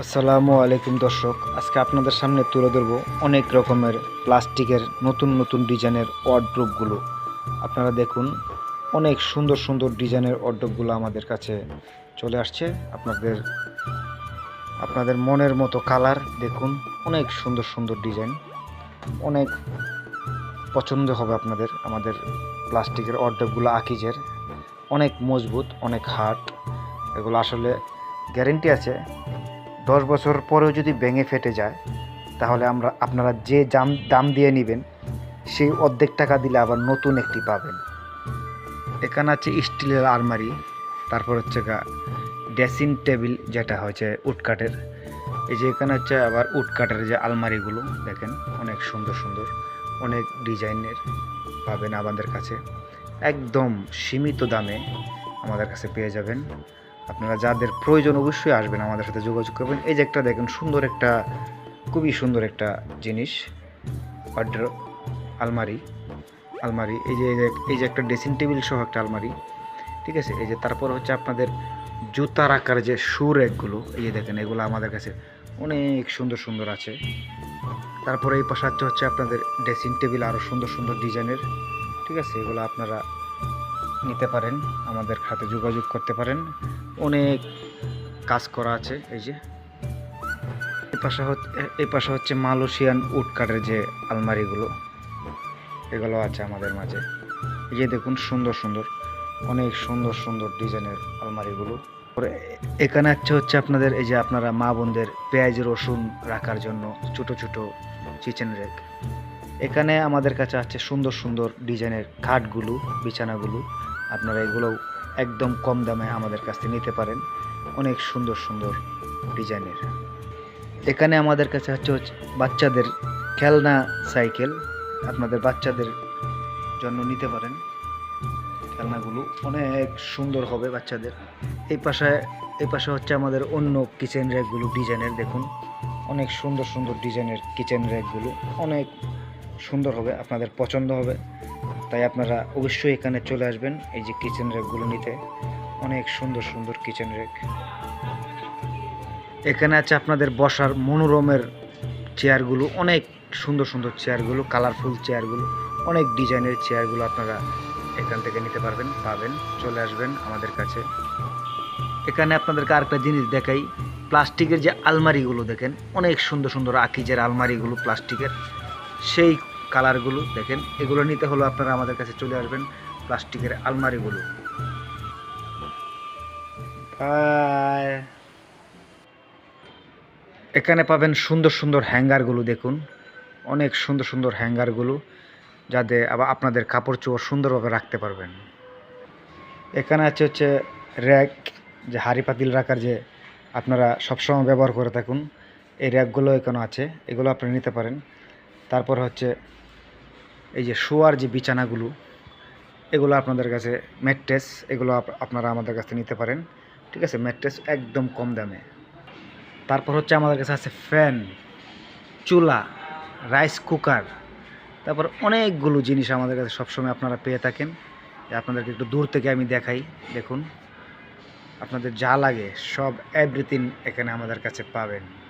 আসসালামু আলাইকুম দর্শক, আজকে আপনাদের সামনে তুলে ধরবো অনেক রকমের প্লাস্টিকের নতুন নতুন ডিজাইনের ওয়ার্ড্রোপগুলো আপনারা দেখুন, অনেক সুন্দর সুন্দর ডিজাইনের ওয়ার্ড্রোপগুলো আমাদের কাছে চলে আসছে। আপনাদের আপনাদের মনের মতো কালার দেখুন, অনেক সুন্দর সুন্দর ডিজাইন। অনেক পছন্দ হবে আপনাদের আমাদের প্লাস্টিকের ওয়ার্ড্রোপগুলো আকিজের। অনেক মজবুত, অনেক হার্ড এগুলো আসলে গ্যারেন্টি আছে। দশ বছর পরেও যদি ভেঙে ফেটে যায়, তাহলে আমরা আপনারা যে দাম দাম দিয়ে নেবেন, সেই অর্ধেক টাকা দিলে আবার নতুন একটি পাবেন। এখানে আছে স্টিলের আলমারি, তারপর হচ্ছে গা ড্রেসিং টেবিল যেটা হয়েছে উডকাটের এই যে এখানে হচ্ছে আবার উডকাটের যে আলমারিগুলো, দেখেন অনেক সুন্দর সুন্দর, অনেক ডিজাইনের পাবেন আমাদের কাছে। একদম সীমিত দামে আমাদের কাছে পেয়ে যাবেন। আপনারা যাদের প্রয়োজন অবশ্যই আসবেন আমাদের সাথে যোগাযোগ করবেন। এই যে একটা দেখেন, সুন্দর একটা, খুবই সুন্দর একটা জিনিস ওয়ার্ড্র আলমারি আলমারি, এই যে, এই যে- একটা ড্রেসিং টেবিল সহ একটা আলমারি, ঠিক আছে? এই যে তারপর হচ্ছে আপনাদের জুতার আকার যে শু র্যাকগুলো এই যে দেখেন, এগুলো আমাদের কাছে অনেক সুন্দর সুন্দর আছে। তারপরে এই পাশে হচ্ছে আপনাদের ড্রেসিং টেবিল আরও সুন্দর সুন্দর ডিজাইনের ঠিক আছে? এগুলো আপনারা নিতে পারেন, আমাদের সাথে যোগাযোগ করতে পারেন। অনেক কাজ করা আছে, এই যে। এই পাশে হচ্ছে এই পাশে হচ্ছে মালয়েশিয়ান উড কাঠের যে আলমারিগুলো, এগুলো আছে আমাদের মাঝে। এই যে দেখুন, সুন্দর সুন্দর, অনেক সুন্দর সুন্দর ডিজাইনের আলমারিগুলো। এখানে আছে হচ্ছে আপনাদের, এই যে আপনারা মা বোনদের পেঁয়াজ, রসুন রাখার জন্য ছোট ছোট চিচেন রেক এখানে আমাদের কাছে আছে সুন্দর সুন্দর ডিজাইনের খাটগুলো, বিছানাগুলো। আপনারা এগুলো একদম কম দামে আমাদের কাছ থেকে নিতে পারেন। অনেক সুন্দর সুন্দর ডিজাইনের। এখানে আমাদের কাছে হচ্ছে বাচ্চাদের খেলনা সাইকেল। আপনাদের বাচ্চাদের জন্য নিতে পারেন। খেলনাগুলো অনেক সুন্দর হবে বাচ্চাদের। এই পাশে এই পাশে হচ্ছে আমাদের অন্য কিচেন র্যাকগুলো ডিজাইনের দেখুন। অনেক সুন্দর সুন্দর ডিজাইনের কিচেন র্যাকগুলো অনেক সুন্দর হবে, আপনাদের পছন্দ হবে। তাই আপনারা অবশ্যই এখানে চলে আসবেন, এই যে কিচেন র্যাকগুলো নিতে। অনেক সুন্দর সুন্দর কিচেন র্যাক এখানে আছে আপনাদের বসার মনোরমের চেয়ারগুলো অনেক সুন্দর সুন্দর চেয়ারগুলো কালারফুল চেয়ারগুলো অনেক ডিজাইনের চেয়ারগুলো আপনারা এখান থেকে নিতে পারবেন, পাবেন, চলে আসবেন আমাদের কাছে। এখানে আপনাদেরকে আরেকটা জিনিস দেখাই, প্লাস্টিকের যে আলমারিগুলো দেখেন, অনেক সুন্দর সুন্দর আকিজের আলমারিগুলো প্লাস্টিকের। সেই কালারগুলো দেখেন। এগুলো নিতে হলো আপনারা আমাদের কাছে চলে আসবেন প্লাস্টিকের আলমারিগুলো। এখানে পাবেন সুন্দর সুন্দর হ্যাঙ্গারগুলো দেখুন। অনেক সুন্দর সুন্দর হ্যাঙ্গারগুলো, যাতে আবার আপনাদের কাপড় চোপড় সুন্দরভাবে রাখতে পারবেন। এখানে আছে হচ্ছে র্যাক, যে হাড়ি পাতিল রাখার যে আপনারা সবসময় ব্যবহার করে থাকুন। এই র্যাকগুলো এখানে আছে, এগুলো আপনি নিতে পারেন। তারপর হচ্ছে এই যে শোয়ার যে বিছানাগুলো, এগুলো আপনাদের কাছে ম্যাট্রেস এগুলো আপ- আপনারা আমাদের কাছে নিতে পারেন। ঠিক আছে? ম্যাট্রেস একদম কম দামে। তারপর হচ্ছে আমাদের কাছে আছে ফ্যান, চুলা, রাইস কুকার। তারপর অনেকগুলো জিনিস আমাদের কাছে সবসময় আপনারা পেয়ে থাকেন। আপনাদেরকে একটু দূর থেকে আমি দেখাই। দেখুন, আপনাদের যা লাগে সব এভরিথিং এখানে আমাদের কাছে পাবেন।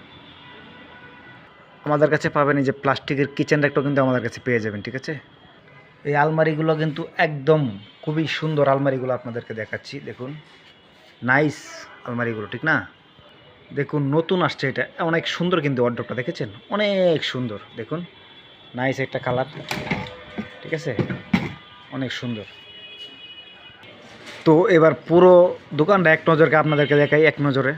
আমাদের কাছে পাবেন এই যে প্লাস্টিকের কিচেন র্যাকটাও কিন্তু আমাদের কাছে পেয়ে যাবেন, ঠিক আছে? এই আলমারিগুলো কিন্তু একদম খুবই সুন্দর আলমারিগুলো আপনাদেরকে দেখাচ্ছি, দেখুন। নাইস আলমারিগুলো, ঠিক না? দেখুন, নতুন আসছে এটা। অনেক সুন্দর কিন্তু অর্ডারটা দেখেছেন? অনেক সুন্দর, দেখুন। নাইস একটা কালার ঠিক আছে? অনেক সুন্দর। তো এবার পুরো দোকানটা এক নজরকে আপনাদেরকে দেখাই, এক নজরে।